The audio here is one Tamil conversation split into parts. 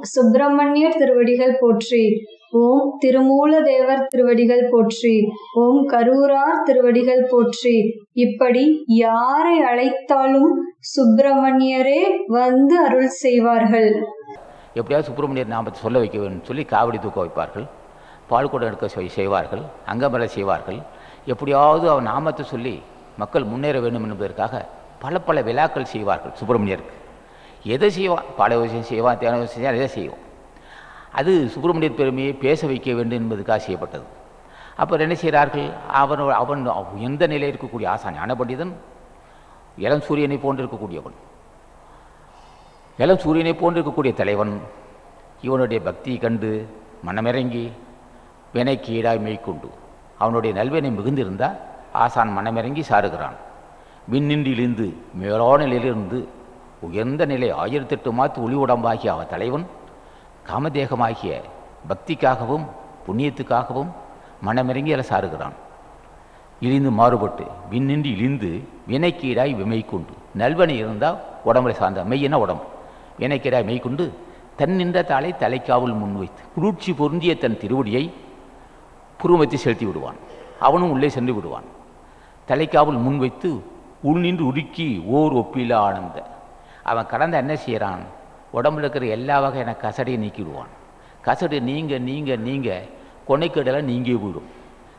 சுப்பிரமணியர் திருவடிகள் போற்றி. ஓம் திருமூலதேவர் திருவடிகள் போற்றி. ஓம் கரூரார் திருவடிகள் போற்றி. இப்படி யாரை அழைத்தாலும் சுப்பிரமணியரே வந்து அருள் செய்வார்கள். எப்படியாவது சுப்பிரமணியர் நாமத்தை சொல்ல வைக்க வேண்டும். சொல்லி காவடி தூக்க வைப்பார்கள். பால்குடம் எடுக்க செய்- செய்வார்கள். அங்கமலை செய்வார்கள். எப்படியாவது அவன் நாமத்தை சொல்லி மக்கள் முன்னேற வேண்டும் என்பதற்காக பல பல விழாக்கள் செய்வார்கள் சுப்பிரமணியருக்கு. எதை செய்வான் பாட விஷயம் செய்வான் தேன விஷயம் செய்வான் எதை செய்வோம் அது சுப்பிரமணியர் பெருமையை பேச வைக்க வேண்டும் என்பதுக்காக செய்யப்பட்டது. அப்போ என்ன செய்கிறார்கள்? அவன் அவன் எந்த நிலையில் இருக்கக்கூடிய ஆசான் ஞான பண்டிதன் இளம் சூரியனை போன்று இருக்கக்கூடியவன். இளம் சூரியனை போன்று இருக்கக்கூடிய தலைவன் இவனுடைய பக்தியை கண்டு மனமிறங்கி வினைக்கு ஈடாய் மெய்க்கொண்டு அவனுடைய நல்வினை மிகுந்திருந்தால் ஆசான் மனமிறங்கி சாருகிறான். விண்ணின்றிலிருந்து மேலான நிலையிலிருந்து உயர்ந்த நிலை ஆயிரத்தெட்டு மாத்து ஒளி உடம்பாகிய அவ தலைவன் காமதேகமாகிய பக்திக்காகவும் புண்ணியத்துக்காகவும் மனமிறங்கி அதை சாருகிறான் இழிந்து மாறுபட்டு விண்ணின்றி இழிந்து வினைக்கீடாய் விமைக்கொண்டு. நல்வனை இருந்தால் உடம்புல சார்ந்த மெய்யன உடம்பு. வினைக்கீடாய் மெய்க்கொண்டு தன் நின்ற தாளை தலைக்காவல் முன்வைத்து குளிர்ச்சி பொருந்திய தன் திருவடியை புருவத்தை செலுத்தி விடுவான். அவனும் உள்ளே சென்று விடுவான். தலைக்காவல் முன்வைத்து உள் நின்று உருக்கி ஓர் ஒப்பிலா ஆனந்த அவன் கடந்த என்ன செய்கிறான் உடம்புல இருக்கிற எல்லா வகையான கசடையும் நீக்கிவிடுவான். கசடு நீங்க நீங்க நீங்க கொனைக்கடலாம் நீங்கி விடும்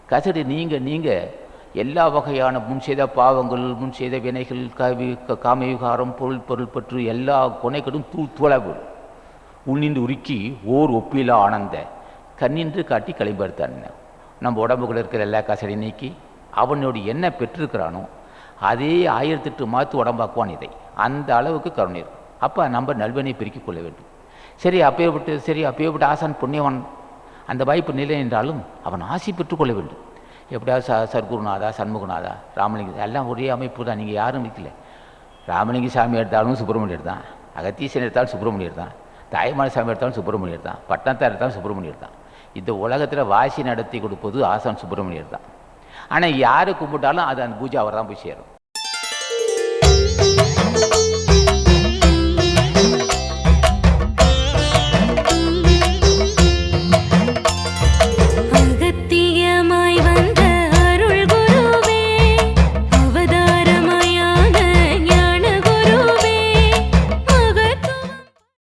கசடு நீங்க நீங்க எல்லா வகையான முன் செய்த பாவங்கள் முன் செய்த வினைகள் கவி காமவிகாரம் பொருள் பொருள் பற்று எல்லா கொனைக்கடும் தூ தூள உன்னின்று உருக்கி ஓர் ஒப்பிலா ஆனந்த கண்ணின்று காட்டி களிப்படுத்தான் நம்ம உடம்புக்குள்ள இருக்கிற எல்லா கசடையும் நீக்கி அவனோடு என்ன பெற்றிருக்கிறானோ அதே ஆயிரத்தெட்டு மாற்று உடம்பாக்குவான் இதை. அந்த அளவுக்கு கருணை இருக்கும். அப்போ நம்ம நல்வனை பெருக்கிக் கொள்ள வேண்டும். சரி அப்பேற்பட்டு சரி அப்பேற்பட்ட ஆசான் புண்ணியவன். அந்த வாய்ப்பு நிலை என்றாலும் அவன் ஆசி பெற்றுக்கொள்ள வேண்டும். எப்படியாவது ச சர்க்குருநாதா சண்முகநாதா ராமலிங்க எல்லாம் ஒரே அமைப்பு தான். நீங்கள் யாரும் நிற்கல ராமலிங்க சாமி எடுத்தாலும் சுப்பிரமணியர் தான். அகத்தீசன் எடுத்தாலும் சுப்பிரமணியர் தான். தாய்மான சாமி எடுத்தாலும் சுப்பிரமணியர் தான். பட்டணத்தார் எடுத்தாலும் சுப்பிரமணியர் தான். இந்த உலகத்தில் வாசி நடத்தி கொடுப்பது ஆசான் சுப்பிரமணியர் தான். ஆனால் யாரை கும்பிட்டாலும் அது அந்த பூஜை அவர் தான் போய் சேரும்.